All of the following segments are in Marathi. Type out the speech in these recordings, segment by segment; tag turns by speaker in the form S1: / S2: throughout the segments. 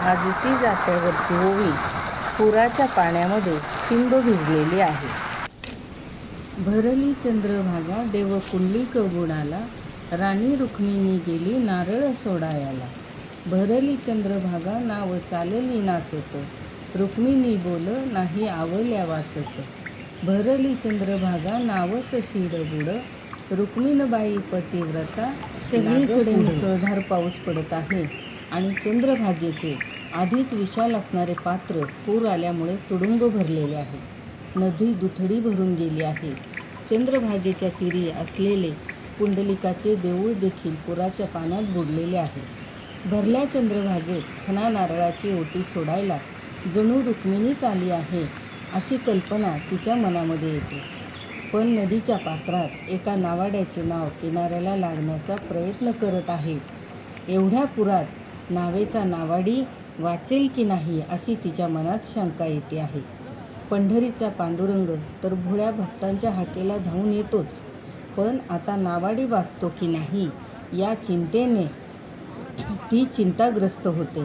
S1: आजची जात्यावरची ओवी पुराच्या पाण्यामध्ये चिंब भिजलेली आहे. भरली चंद्रभागा देव कुंडली कवुडाला राणी रुक्मिणी गेली नारळ सोडायाला. भरली चंद्रभागा नाव चालली नाचत रुक्मिणी बोल नाही आवल्या वाचत. भरली चंद्रभागा नावच शिड बुड रुक्मिणबाई पतिव्रता सगळीकडे मुसळधार पाऊस पडत आहे. आणि चंद्रभागेचे आधीच विशाल असणारे पात्र पूर आल्यामुळे तुडुंब भरलेले आहे. नदी दुथडी भरून गेली आहे. चंद्रभागेच्या तीरी असलेले पुंडलिकाचे देऊळ देखील पुराच्या पाण्यात बुडलेले आहे. भरल्या चंद्रभागेत खना नारळाची ओटी सोडायला जणू रुक्मिणीच आली आहे अशी कल्पना तिच्या मनामध्ये येते. पण नदीच्या पात्रात एका नावाड्याचे नाव किनाऱ्याला लागण्याचा प्रयत्न करत आहे. एवढ्या पुरात नावेचा नावाडी वाचेल की नाही अशी तिच्या मनात शंका येते आहे. पंढरीचा पांडुरंग तर भोळ्या भक्तांच्या हाकेला धावून येतोच. पण आता नावाडी वाचतो की नाही या चिंतेने ती चिंताग्रस्त होते.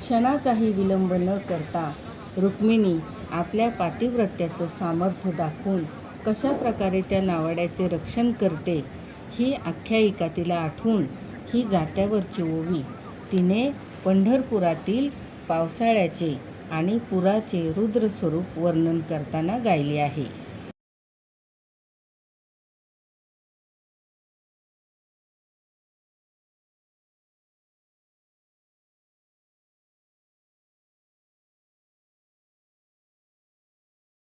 S1: क्षणाचाही विलंब न करता रुक्मिणी आपल्या पातिव्रत्याचं सामर्थ्य दाखवून कशा प्रकारे त्या नावाड्याचे रक्षण करते ही आख्यायिका तिला आठवून ही जात्यावरची ओवी तिने पंढरपुरातील पावसाळ्याचे आणि पुराचे रुद्र स्वरूप वर्णन करताना गायले आहे.